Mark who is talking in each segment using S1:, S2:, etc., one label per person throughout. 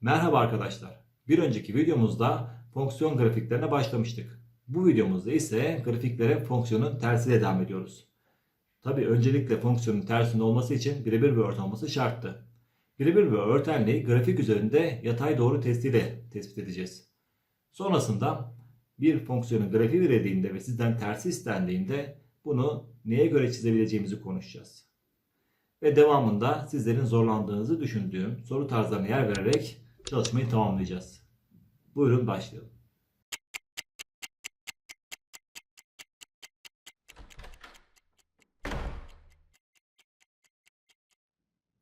S1: Merhaba arkadaşlar. Bir önceki videomuzda fonksiyon grafiklerine başlamıştık. Bu videomuzda ise grafiklere fonksiyonun tersiyle devam ediyoruz. Tabi öncelikle fonksiyonun tersinin olması için birebir bir örten olması şarttı. Birebir bir örtenliği grafik üzerinde yatay doğru testiyle tespit edeceğiz. Sonrasında bir fonksiyonun grafiği verildiğinde ve sizden tersi istendiğinde bunu neye göre çizebileceğimizi konuşacağız. Ve devamında sizlerin zorlandığınızı düşündüğüm soru tarzlarına yer vererek çalışmayı tamamlayacağız. Buyurun başlayalım.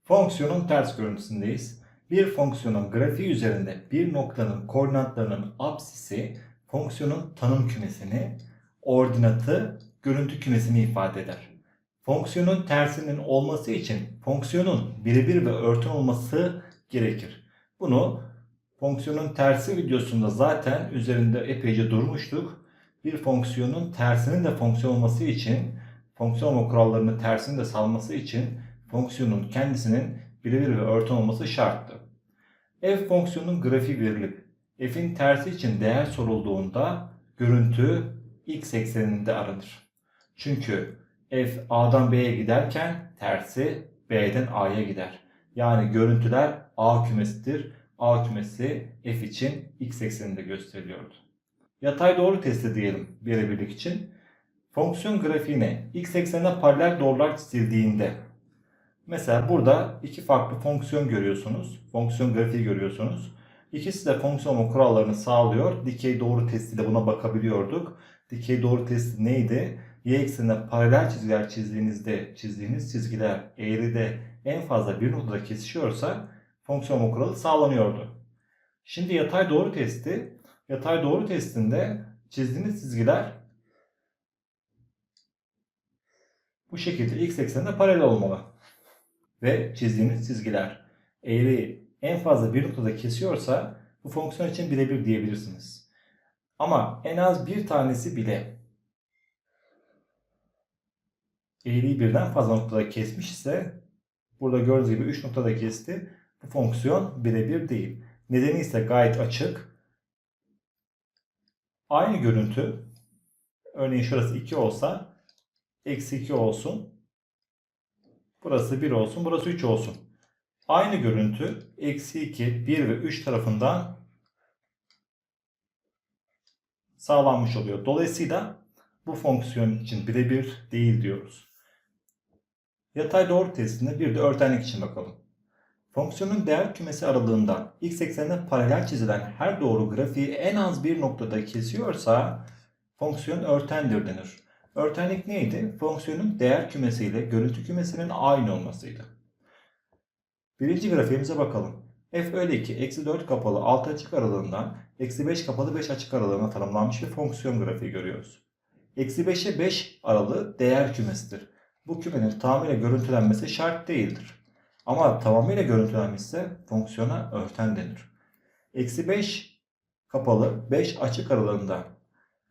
S1: Fonksiyonun ters görüntüsündeyiz. Bir fonksiyonun grafiği üzerinde bir noktanın koordinatlarının apsisi fonksiyonun tanım kümesini, ordinatı görüntü kümesini ifade eder. Fonksiyonun tersinin olması için fonksiyonun birebir ve örtün olması gerekir. Bunu fonksiyonun tersi videosunda zaten üzerinde epeyce durmuştuk. Bir fonksiyonun tersinin de fonksiyon olması için, fonksiyon olma kurallarını tersini de salması için fonksiyonun kendisinin birebir ve örtün olması şarttı. f fonksiyonunun grafiği verilip f'in tersi için değer sorulduğunda görüntü x ekseninde aranır. Çünkü f a'dan b'ye giderken tersi b'den a'ya gider. Yani görüntüler a kümesidir. A kümesi f için x ekseninde gösteriliyordu. Yatay doğru testi diyelim birebirlik için. Fonksiyon grafiğine x eksenine paralel doğrular çizildiğinde mesela burada iki farklı fonksiyon görüyorsunuz. Fonksiyon grafiği görüyorsunuz. İkisi de fonksiyon kurallarını sağlıyor. Dikey doğru testiyle buna bakabiliyorduk. Dikey doğru testi neydi? Y eksenine paralel çizgiler çizdiğinizde çizdiğiniz çizgiler eğride en fazla bir noktada kesişiyorsa fonksiyon kuralı sağlanıyordu. Şimdi yatay doğru testi, yatay doğru testinde çizdiğiniz çizgiler bu şekilde x eksenine paralel olmalı. Ve çizdiğiniz çizgiler eğri en fazla bir noktada kesiyorsa bu fonksiyon için birebir diyebilirsiniz. Ama en az bir tanesi bile eğriyi birden fazla noktada kesmiş ise burada gördüğünüz gibi 3 noktada kesti. Fonksiyon birebir değil. Nedeni ise gayet açık. Aynı görüntü örneğin şurası 2 olsa eksi 2 olsun. Burası 1 olsun. Burası 3 olsun. Aynı görüntü eksi 2, 1 ve 3 tarafından sağlanmış oluyor. Dolayısıyla bu fonksiyon için birebir değil diyoruz. Yatay doğru testinde bir de örtenlik için bakalım. Fonksiyonun değer kümesi aralığından x eksenine paralel çizilen her doğru grafiği en az bir noktada kesiyorsa fonksiyon örtendir denir. Örtenlik neydi? Fonksiyonun değer kümesiyle görüntü kümesinin aynı olmasıydı. Birinci grafiğimize bakalım. f öyle ki eksi 4 kapalı 6 açık aralığından eksi 5 kapalı 5 açık aralığına tanımlanmış bir fonksiyon grafiği görüyoruz. Eksi 5'e 5 aralığı değer kümesidir. Bu kümenin tamamıyla görüntülenmesi şart değildir. Ama tamamıyla görüntülenmişse fonksiyona örten denir. Eksi 5 kapalı 5 açık aralığında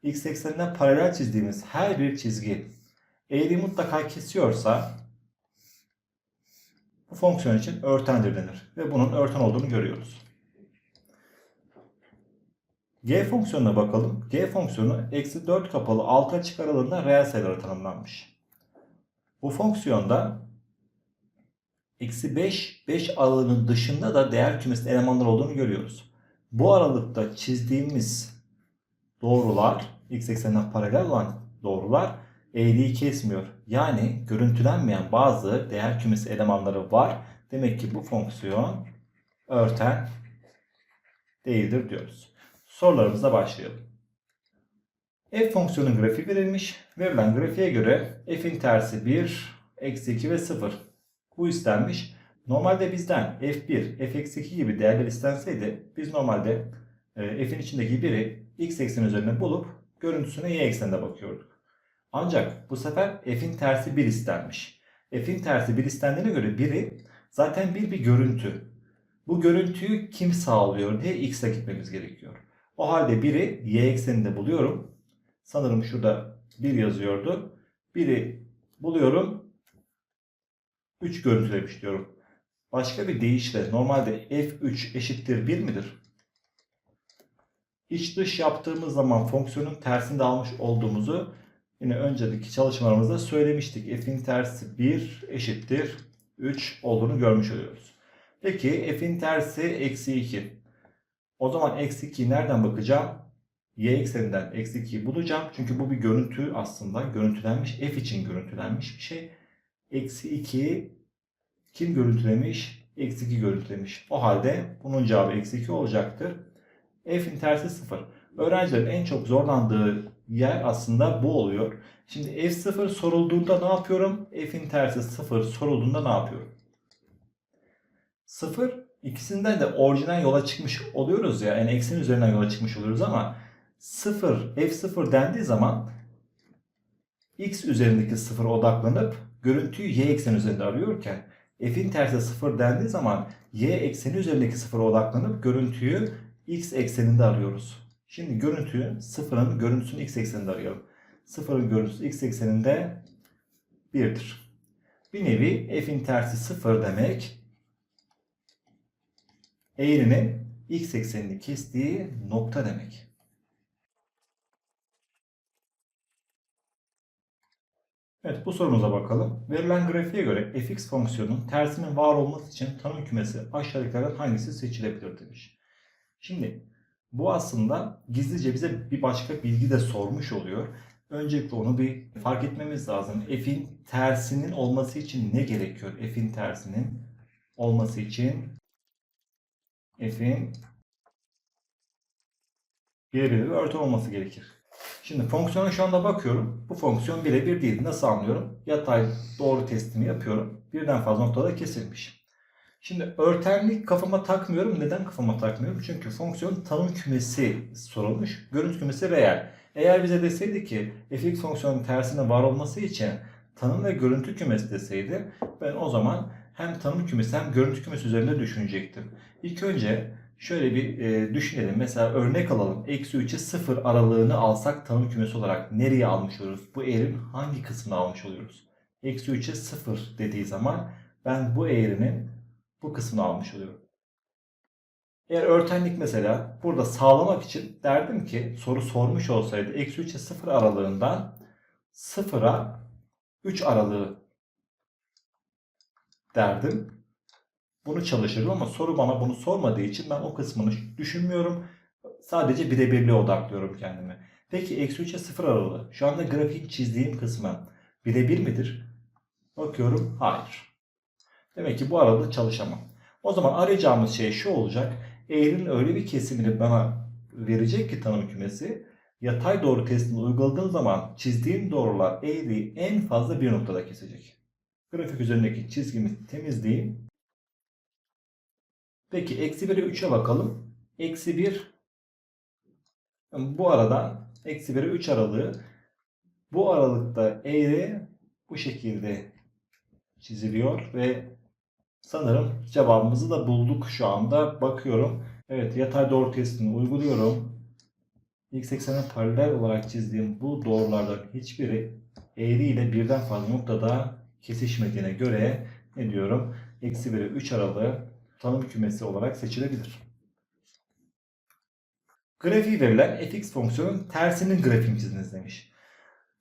S1: x eksenine paralel çizdiğimiz her bir çizgi eğri mutlaka kesiyorsa bu fonksiyon için örtendir denir. Ve bunun örten olduğunu görüyoruz. G fonksiyonuna bakalım. G fonksiyonu eksi 4 kapalı 6 açık aralığında reel sayılara tanımlanmış. Bu fonksiyonda eksi 5, 5 aralığının dışında da değer kümesinin elemanlar olduğunu görüyoruz. Bu aralıkta çizdiğimiz doğrular, x eksenine paralel olan doğrular eğriyi kesmiyor. Yani görüntülenmeyen bazı değer kümesi elemanları var. Demek ki bu fonksiyon örten değildir diyoruz. Sorularımıza başlayalım. f fonksiyonun grafiği verilmiş. Verilen grafiğe göre f'in tersi 1, eksi 2 ve 0. Bu istenmiş. Normalde bizden f1, f-2 gibi değerler istenseydi biz normalde e, f'in içindeki biri x ekseni üzerine bulup görüntüsüne y ekseninde bakıyorduk. Ancak bu sefer f'in tersi 1 istenmiş. F'in tersi 1 istendiğine göre biri zaten bir bir görüntü. Bu görüntüyü kim sağlıyor diye x'e gitmemiz gerekiyor. O halde biri y ekseninde buluyorum. Sanırım şurada 1 yazıyordu. Biri buluyorum. 3 görüntülemiş diyorum. Başka bir deyişle normalde f3 eşittir 1 midir? İç dış yaptığımız zaman fonksiyonun tersini de almış olduğumuzu yine önceki çalışmalarımızda söylemiştik. f'in tersi 1 eşittir 3 olduğunu görmüş oluyoruz. Peki f'in tersi eksi 2. O zaman eksi 2'yi nereden bakacağım? y ekseninden eksi 2'yi bulacağım. Çünkü bu bir görüntü aslında. Görüntülenmiş. f için görüntülenmiş bir şey. Eksi 2'yi kim görüntülemiş? Eksi 2 görüntülemiş. O halde bunun cevabı eksi 2 olacaktır. F'in tersi 0. Öğrencilerin en çok zorlandığı yer aslında bu oluyor. Şimdi F0 sorulduğunda ne yapıyorum? F'in tersi 0 sorulduğunda ne yapıyorum? 0 ikisinden de orijinal yola çıkmış oluyoruz ya. Yani eksen üzerinden yola çıkmış oluyoruz ama 0 F0 dendiği zaman x üzerindeki 0 odaklanıp görüntüyü y eksen üzerinde arıyorken f'in tersi 0 dendiği zaman y ekseni üzerindeki 0'a odaklanıp görüntüyü x ekseninde arıyoruz. Şimdi görüntüyü sıfırın görüntüsünü x ekseninde arayalım. Sıfırın görüntüsü x ekseninde 1'dir. Bir nevi f'in tersi 0 demek eğrinin x eksenini kestiği nokta demek. Evet bu sorumuza bakalım. Verilen grafiğe göre fx fonksiyonun tersinin var olması için tanım kümesi aşağıdakilerden hangisi seçilebilir demiş. Şimdi bu aslında gizlice bize bir başka bilgi de sormuş oluyor. Öncelikle onu bir fark etmemiz lazım. F'in tersinin olması için ne gerekiyor? F'in tersinin olması için F'in birebir bir örtü olması gerekir. Şimdi fonksiyona şu anda bakıyorum. Bu fonksiyon birebir değil. Nasıl anlıyorum? Yatay doğru testimi yapıyorum. Birden fazla noktada kesilmiş. Şimdi örtenlik kafama takmıyorum. Neden kafama takmıyorum? Çünkü fonksiyon tanım kümesi sorulmuş. Görüntü kümesi reel. Eğer bize deseydi ki fx fonksiyonun tersine var olması için tanım ve görüntü kümesi deseydi ben o zaman hem tanım kümesi hem görüntü kümesi üzerinde düşünecektim. İlk önce şöyle bir e, düşünelim. Mesela örnek alalım. Eksi 3'e 0 aralığını alsak tanım kümesi olarak nereye almış oluruz? Bu eğrinin hangi kısmını almış oluyoruz? Eksi 3'e 0 dediği zaman ben bu eğrinin bu kısmını almış oluyorum. Eğer örtenlik mesela burada sağlamak için derdim ki soru sormuş olsaydı eksi 3'e 0 aralığından 0'a 3 aralığı derdim. Bunu çalışırdım ama soru bana bunu sormadığı için ben o kısmını düşünmüyorum. Sadece birebirliğe odaklıyorum kendimi. Peki eksi 3'e 0 aralığı. Şu anda grafiğin çizdiğim kısmı birebir midir? Bakıyorum. Hayır. Demek ki bu arada çalışamam. O zaman arayacağımız şey şu olacak. Eğrinin öyle bir kesimini bana verecek ki tanım kümesi yatay doğru testini uyguladığım zaman çizdiğim doğrular eğriyi en fazla bir noktada kesecek. Grafik üzerindeki çizgimi temizleyeyim. Peki eksi 1'e 3'e bakalım. Eksi 1 bu arada eksi 1'e 3 aralığı bu aralıkta eğri bu şekilde çiziliyor ve sanırım cevabımızı da bulduk şu anda. Bakıyorum. Evet yatay doğru testini uyguluyorum. X eksene paralel olarak çizdiğim bu doğrulardan hiçbiri eğri ile birden fazla noktada kesişmediğine göre ne diyorum? Eksi 1'e 3 aralığı tanım kümesi olarak seçilebilir. Grafiği verilen fx fonksiyonun tersinin grafiğini çiziniz demiş.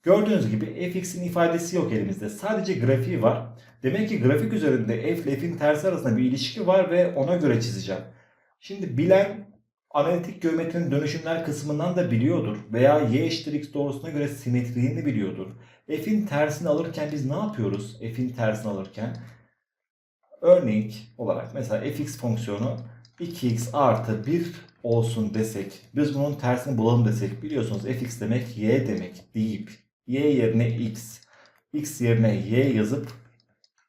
S1: Gördüğünüz gibi fx'in ifadesi yok elimizde. Sadece grafiği var. Demek ki grafik üzerinde f ile f'in tersi arasında bir ilişki var ve ona göre çizeceğim. Şimdi bilen analitik geometrinin dönüşümler kısmından da biliyordur. Veya y eşittir x doğrusuna göre simetriğini biliyordur. F'in tersini alırken biz ne yapıyoruz? F'in tersini alırken örnek olarak mesela fx fonksiyonu 2x artı 1 olsun desek, biz bunun tersini bulalım desek biliyorsunuz fx demek y demek deyip y yerine x, x yerine y yazıp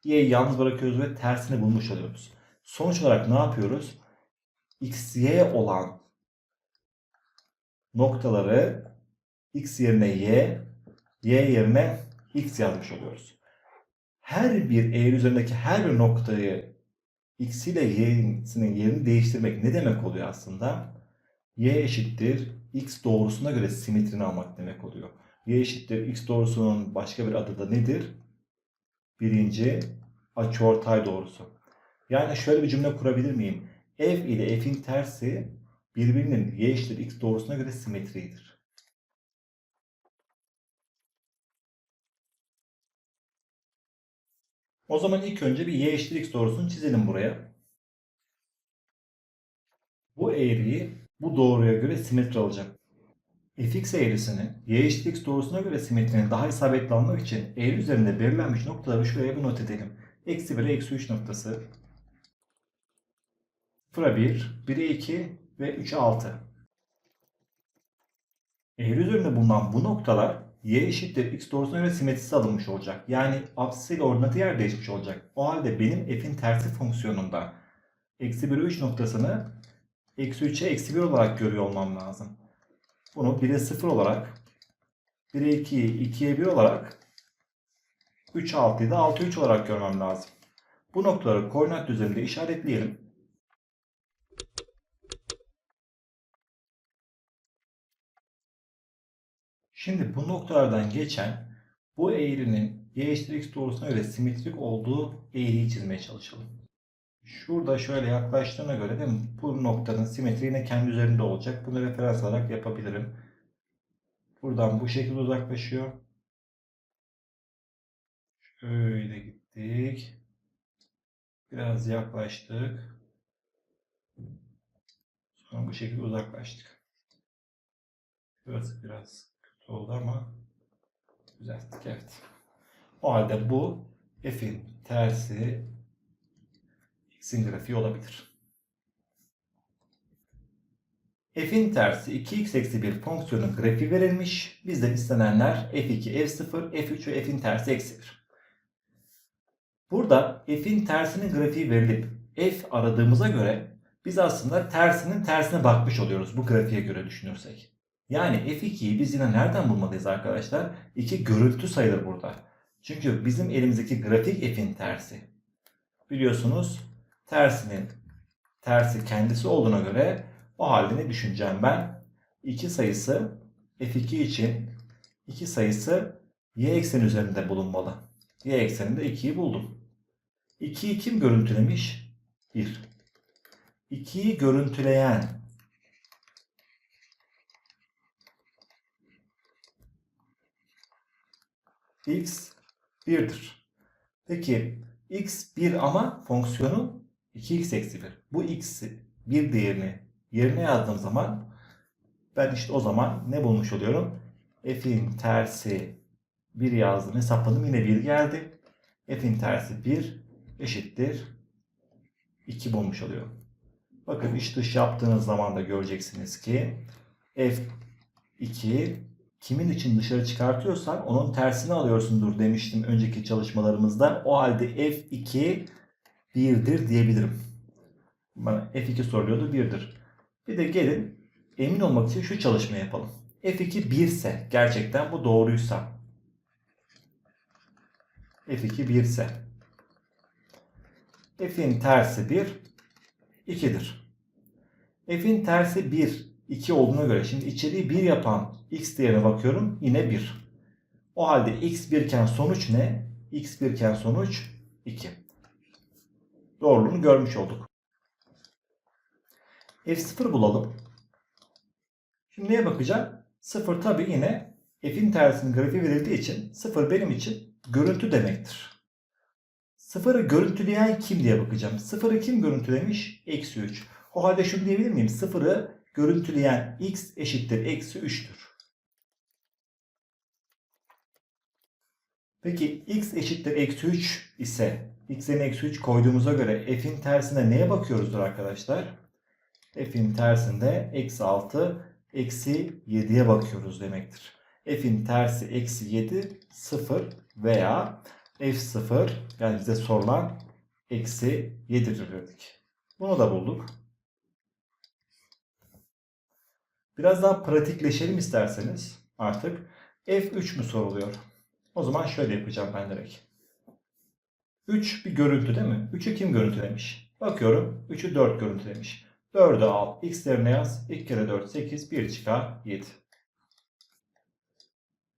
S1: y'yi yalnız bırakıyoruz ve tersini bulmuş oluyoruz. Sonuç olarak ne yapıyoruz? x, y olan noktaları x yerine y, y yerine x yazmış oluyoruz. Her bir eğri üzerindeki her bir noktayı x ile y'sinin yerini değiştirmek ne demek oluyor aslında? y eşittir x doğrusuna göre simetrini almak demek oluyor. y eşittir x doğrusunun başka bir adı da nedir? Birinci açıortay doğrusu. Yani şöyle bir cümle kurabilir miyim? F ile f'in tersi birbirinin y eşittir x doğrusuna göre simetridir. O zaman ilk önce bir y eşittir x doğrusunu çizelim buraya. Bu eğriyi bu doğruya göre simetri alacak. fx eğrisini y eşittir x doğrusuna göre simetrinin daha isabetli almak için eğri üzerinde belirlenmiş noktaları şuraya bir not edelim. Eksi 1'e eksi 3 noktası. 0'a 1, 1'e 2 ve 3'e 6. Eğri üzerinde bulunan bu noktalar y eşittir x doğrusuna göre simetrisi alınmış olacak. Yani apsisi ile ordinatı yer değişmiş olacak. O halde benim f'in tersi fonksiyonunda eksi 1'e 3 noktasını eksi 3'e eksi 1 olarak görüyor olmam lazım. Bunu 1'e 0 olarak 1'e 2'yi 2'ye 1 olarak 3 6'yı da 6 3 olarak görmem lazım. Bu noktaları koordinat düzeninde işaretleyelim. Şimdi bu noktalardan geçen bu eğrinin y eşittir x doğrusuna göre simetrik olduğu eğriyi çizmeye çalışalım. Şurada şöyle yaklaştığına göre değil mi? Bu noktanın simetri yine kendi üzerinde olacak. Bunu referans alarak yapabilirim. Buradan bu şekilde uzaklaşıyor. Şöyle gittik. Biraz yaklaştık. Sonra bu şekilde uzaklaştık. Burası biraz oldu ama düzelttik evet. O halde bu f'in tersi x'in grafiği olabilir. f'in tersi 2x eksi 1 fonksiyonun grafiği verilmiş. Bizden istenenler f2, f0, f3 ve f'in tersi eksi 1. Burada f'in tersinin grafiği verilip f aradığımıza göre biz aslında tersinin tersine bakmış oluyoruz bu grafiğe göre düşünürsek. Yani f2'yi biz yine nereden bulmalıyız arkadaşlar? 2 görüntü sayılır burada. Çünkü bizim elimizdeki grafik f'in tersi. Biliyorsunuz tersinin tersi kendisi olduğuna göre o halde ne düşüneceğim ben? 2 sayısı f2 için 2 sayısı y ekseni üzerinde bulunmalı. Y ekseninde 2'yi buldum. 2'yi kim görüntülemiş? 1. 2'yi görüntüleyen x 1'dir. Peki x 1 ama fonksiyonu 2x eksi 1. Bu x'i bir değerini yerine yazdığım zaman ben işte o zaman ne bulmuş oluyorum? f'in tersi 1 yazdım hesapladım yine 1 geldi. f'in tersi 1 eşittir 2 bulmuş oluyorum. Bakın iç dış yaptığınız zaman da göreceksiniz ki f2 kimin için dışarı çıkartıyorsan onun tersini alıyorsundur demiştim önceki çalışmalarımızda. O halde f2 1'dir diyebilirim. Bana f2 soruluyordu 1'dir. Bir de gelin emin olmak için şu çalışma yapalım. f2 1 ise gerçekten bu doğruysa f2 1 ise f'in tersi 1 2'dir. f'in tersi 1 2 olduğuna göre şimdi içeriği 1 yapan x değerine bakıyorum yine 1. O halde x 1 iken sonuç ne? x 1 iken sonuç 2. Doğruluğunu görmüş olduk. F0 bulalım. Şimdi neye bakacağım? 0 tabi yine f'in tersinin grafiği verildiği için 0 benim için görüntü demektir. 0'ı görüntüleyen kim diye bakacağım. 0'ı kim görüntülemiş? Eksi 3. O halde şunu diyebilir miyim? 0'ı görüntüleyen x eşittir eksi 3'tür. Peki x eşittir eksi 3 ise x'in eksi 3 koyduğumuza göre f'in tersine neye bakıyoruzdur arkadaşlar? f'in tersinde eksi 6 eksi 7'ye bakıyoruz demektir. f'in tersi eksi 7 0 veya f0 yani bize sorulan eksi 7'dir dedik. Bunu da bulduk. Biraz daha pratikleşelim isterseniz artık. F3 mü soruluyor? O zaman şöyle yapacağım ben direkt. 3 bir görüntü değil mi? 3'ü kim görüntülemiş? Bakıyorum 3'ü 4 görüntülemiş. 4'ü al. X değerine yaz. 2 kere 4 8. 1 çıkar 7.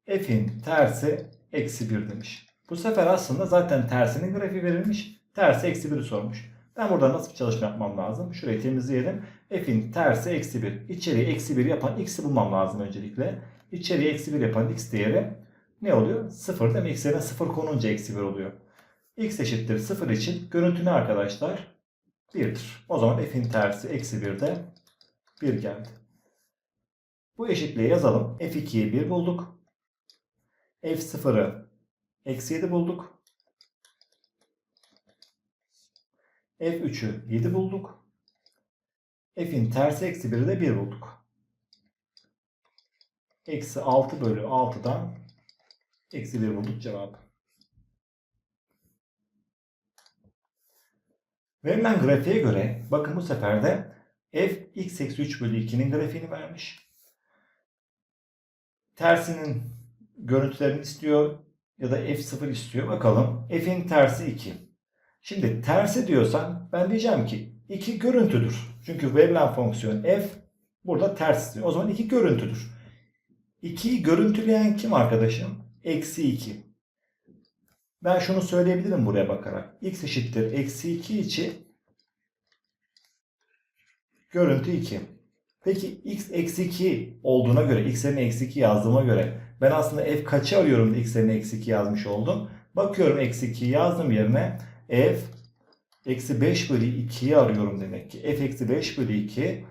S1: F'in tersi eksi 1 demiş. Bu sefer aslında zaten tersinin grafiği verilmiş. Tersi eksi 1'i sormuş. Ben burada nasıl bir çalışma yapmam lazım? Şurayı temizleyelim. F'in tersi eksi 1. İçeriye eksi 1 yapan x'i bulmam lazım öncelikle. İçeriye eksi 1 yapan x değeri ne oluyor? 0 değil mi? X yerine 0 konunca eksi 1 oluyor. x eşittir 0 için görüntü ne arkadaşlar? 1'dir. O zaman f'in tersi eksi 1 de 1 geldi. Bu eşitliği yazalım. f2'yi 1 bulduk. f0'ı eksi 7 bulduk. F3'ü 7 bulduk. f'in tersi eksi 1'i de 1 bulduk. Eksi 6 bölü 6'dan eksi 1 bulduk cevabı. Verilen grafiğe göre bakın bu sefer de f x eksi 3 bölü 2'nin grafiğini vermiş. Tersinin görüntülerini istiyor ya da f0 istiyor. Bakalım f'in tersi 2. Şimdi tersi diyorsan ben diyeceğim ki 2 görüntüdür. Çünkü verilen fonksiyon f burada ters. O zaman 2 görüntüdür. 2'yi görüntüleyen kim arkadaşım? Eksi 2. Ben şunu söyleyebilirim buraya bakarak. x eşittir eksi 2 için görüntü 2. Peki x eksi 2 olduğuna göre, x yerine eksi 2 yazdığıma göre ben aslında f kaçı arıyorum da x yerine eksi 2 yazmış oldum. Bakıyorum eksi 2'yi yazdım yerine f eksi 5 bölü 2'yi arıyorum demek ki. f eksi 5 bölü 2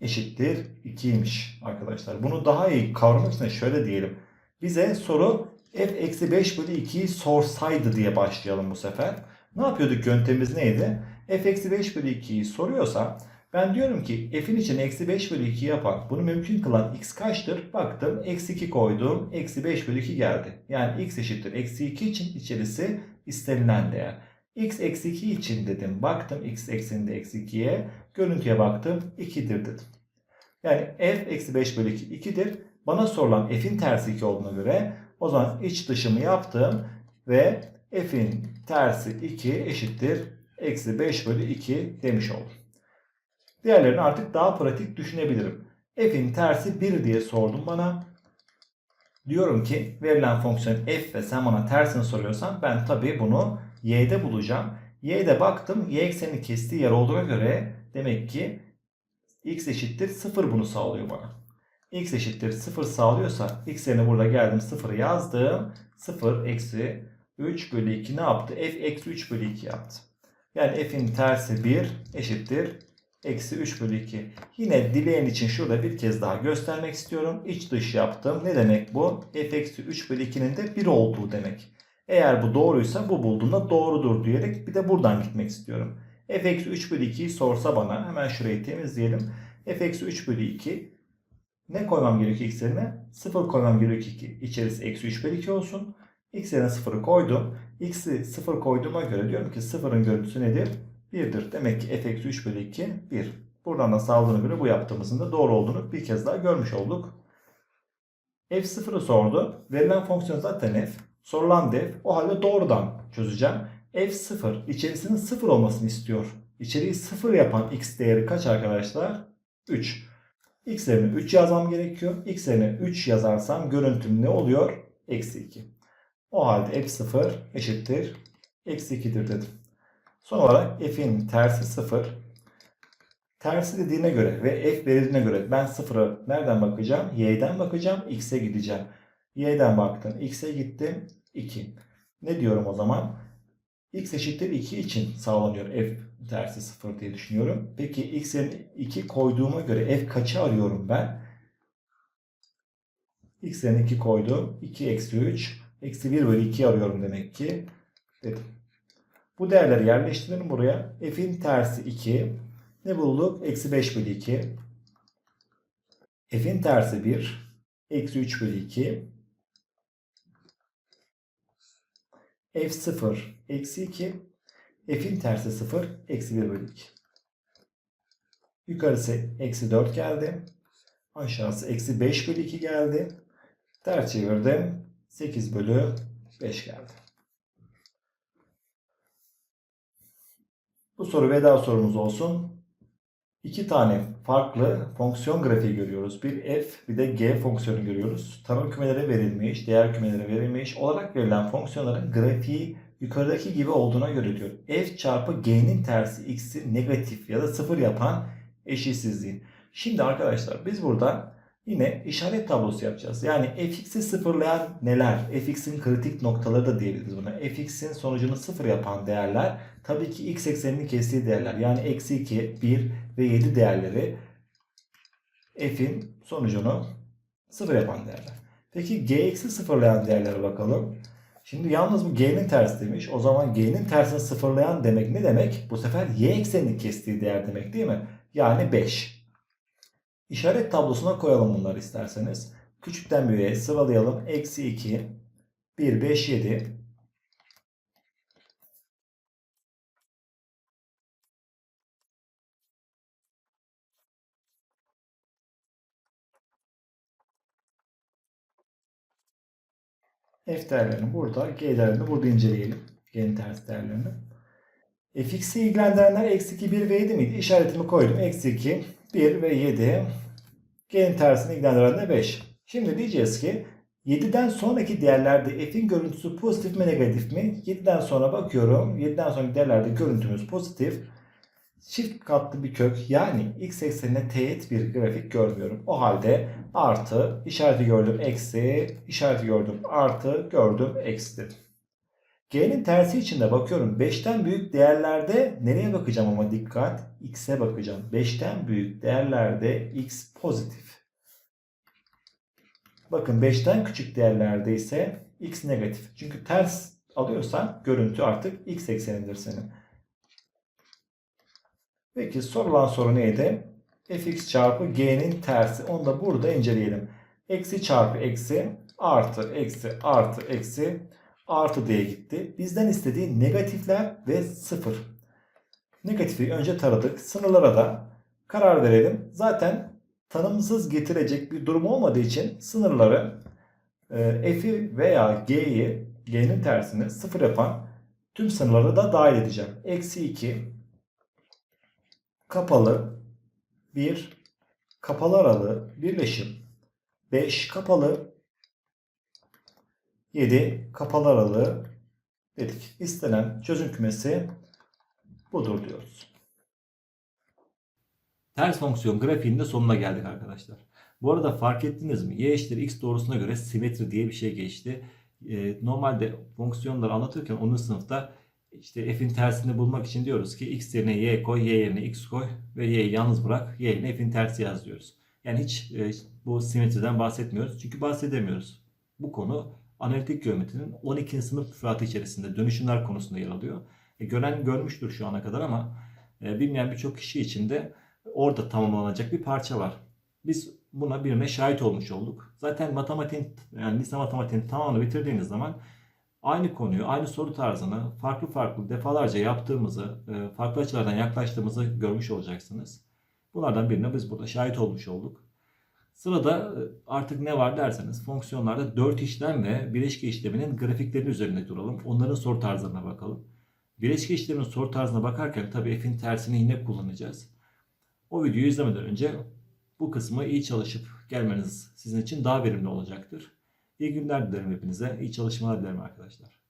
S1: eşittir 2'ymiş arkadaşlar. Bunu daha iyi kavramak için şöyle diyelim. Bize soru f eksi 5 bölü 2'yi sorsaydı diye başlayalım bu sefer. Ne yapıyorduk yöntemimiz neydi? f eksi 5 bölü 2'yi soruyorsa ben diyorum ki f'in için eksi 5 bölü 2 yapan bunu mümkün kılan x kaçtır? Baktım eksi 2 koydum. Eksi 5 bölü 2 geldi. Yani x eşittir eksi 2 için içerisi istenilen değer. x eksi 2 için dedim. Baktım x ekseninde eksi 2'ye. Görüntüye baktım 2'dir dedim. Yani f eksi 5 bölü 2 2'dir. Bana sorulan f'in tersi 2 olduğuna göre o zaman iç dışımı yaptım ve f'in tersi 2 eşittir eksi 5 bölü 2 demiş oldum. Diğerlerini artık daha pratik düşünebilirim. F'in tersi 1 diye sordum bana. Diyorum ki verilen fonksiyon f ve sen bana tersini soruyorsan ben tabii bunu y'de bulacağım. Y'de baktım y eksenini kestiği yer olduğuna göre demek ki x eşittir 0 bunu sağlıyor bana. x eşittir 0 sağlıyorsa x yerine burada geldim 0'ı yazdım. 0 eksi 3 bölü 2 ne yaptı? f eksi 3 bölü 2 yaptı. Yani f'in tersi 1 eşittir eksi 3 bölü 2. Yine dileyen için şurada bir kez daha göstermek istiyorum. İç dış yaptım. Ne demek bu? f eksi 3 bölü 2'nin de 1 olduğu demek. Eğer bu doğruysa bu bulduğunda doğrudur diyerek bir de buradan gitmek istiyorum. f eksi 3 bölü 2'yi sorsa bana hemen şurayı temizleyelim. f eksi 3 bölü 2 ne koymam gerekiyor x yerine? 0 koymam gerekiyor ki içerisi eksi 3 bölü 2 olsun. x yerine 0'ı koydum. x'i 0 koyduğuma göre diyorum ki 0'ın görüntüsü nedir? 1'dir. Demek ki f eksi 3 bölü 2 1. Buradan da sağladığına göre bu yaptığımızın da doğru olduğunu bir kez daha görmüş olduk. f0'ı sordu. Verilen fonksiyon zaten f. Sorulan def. O halde doğrudan çözeceğim. f0 içerisinin 0 olmasını istiyor. İçeriği 0 yapan x değeri kaç arkadaşlar? 3. x yerine 3 yazmam gerekiyor. x yerine 3 yazarsam görüntüm ne oluyor? Eksi 2. O halde f0 eşittir. Eksi 2'dir dedim. Son olarak f'in tersi 0. Tersi dediğine göre ve f verildiğine göre ben 0'a nereden bakacağım? y'den bakacağım, x'e gideceğim. y'den baktım, x'e gittim, 2. Ne diyorum o zaman? x eşittir 2 için sağlanıyor f tersi 0 diye düşünüyorum. Peki x'e 2 koyduğuma göre f kaçı arıyorum ben? x yerine 2 koydum. 2 eksi 3. Eksi 1 bölü 2 arıyorum demek ki. Dedim. Bu değerleri yerleştirelim buraya. F'in tersi 2. Ne bulduk? Eksi 5 bölü 2. F'in tersi 1. Eksi 3 bölü 2. F0 eksi 2. F'in tersi 0. Eksi 1 bölü 2. Yukarısı eksi 4 geldi. Aşağısı eksi 5 bölü 2 geldi. Ters çevirdim. 8 bölü 5 geldi. Bu soru veda sorumuz olsun. İki tane farklı fonksiyon grafiği görüyoruz. Bir f bir de g fonksiyonu görüyoruz. Tanım kümeleri verilmiş, değer kümeleri verilmiş olarak verilen fonksiyonların grafiği yukarıdaki gibi olduğuna göre diyor. F çarpı G'nin tersi X'i negatif ya da sıfır yapan eşitsizliğin. Şimdi arkadaşlar biz burada yine işaret tablosu yapacağız. Yani fx'i sıfırlayan neler? fx'in kritik noktaları da diyebiliriz buna. fx'in sonucunu sıfır yapan değerler tabii ki x ekseninin kestiği değerler. Yani eksi 2, 1 ve 7 değerleri f'in sonucunu sıfır yapan değerler. Peki gx'i sıfırlayan değerlere bakalım. Şimdi yalnız bu g'nin tersi demiş. O zaman g'nin tersini sıfırlayan demek ne demek? Bu sefer y eksenini kestiği değer demek değil mi? Yani 5. İşaret tablosuna koyalım bunları isterseniz. Küçükten büyüğe sıralayalım. Eksi 2, 1, 5, 7. F değerlerini burada, G değerlerini burada inceleyelim. G'nin ters değerlerini. Fx'i ilgilendirenler eksi 2, 1 ve 7 miydi? İşaretimi koydum. Eksi 2, 1 ve 7. G'nin tersini ilgilendiren de 5. Şimdi diyeceğiz ki 7'den sonraki değerlerde f'in görüntüsü pozitif mi negatif mi? 7'den sonra bakıyorum. 7'den sonraki değerlerde görüntümüz pozitif. Çift katlı bir kök yani x eksenine teğet bir grafik görmüyorum. O halde artı işareti gördüm eksi işareti gördüm artı gördüm eksi dedim. G'nin tersi için de bakıyorum 5'ten büyük değerlerde nereye bakacağım ama dikkat x'e bakacağım. 5'ten büyük değerlerde x pozitif. Bakın 5'ten küçük değerlerde ise x negatif. Çünkü ters alıyorsan görüntü artık x eksenindir senin. Peki sorulan soru neydi? fx çarpı g'nin tersi. Onu da burada inceleyelim. Eksi çarpı eksi artı eksi artı eksi artı diye gitti. Bizden istediği negatifler ve sıfır. Negatifi önce taradık. Sınırlara da karar verelim. Zaten tanımsız getirecek bir durum olmadığı için sınırları e, f'i veya g'yi g'nin tersini sıfır yapan tüm sınırları da dahil edeceğim. Eksi 2 kapalı 1 kapalı aralığı birleşim 5 kapalı 7 kapalı aralığı dedik. İstenen çözüm kümesi budur diyoruz. Ters fonksiyon grafiğinin de sonuna geldik arkadaşlar. Bu arada fark ettiniz mi? Y eşittir x doğrusuna göre simetri diye bir şey geçti. Ee, normalde fonksiyonları anlatırken 10. sınıfta işte f'in tersini bulmak için diyoruz ki x yerine y koy, y yerine x koy ve y'yi yalnız bırak. Y yerine f'in tersi yaz diyoruz. Yani hiç e, bu simetriden bahsetmiyoruz. Çünkü bahsedemiyoruz. Bu konu analitik geometrinin 12. sınıf müfredatı içerisinde dönüşümler konusunda yer alıyor. E, gören görmüştür şu ana kadar ama e, bilmeyen birçok kişi için de orada tamamlanacak bir parça var. Biz buna birine şahit olmuş olduk. Zaten matematiğin yani lise matematiğin tamamını bitirdiğiniz zaman aynı konuyu, aynı soru tarzını farklı farklı defalarca yaptığımızı, e, farklı açılardan yaklaştığımızı görmüş olacaksınız. Bunlardan birine biz burada şahit olmuş olduk. Sırada e, artık ne var derseniz fonksiyonlarda 4 işlem ve bileşke işleminin grafikleri üzerinde duralım. Onların soru tarzlarına bakalım. Bileşke işleminin soru tarzına bakarken tabii f'in tersini yine kullanacağız. O videoyu izlemeden önce bu kısmı iyi çalışıp gelmeniz sizin için daha verimli olacaktır. İyi günler dilerim hepinize. İyi çalışmalar dilerim arkadaşlar.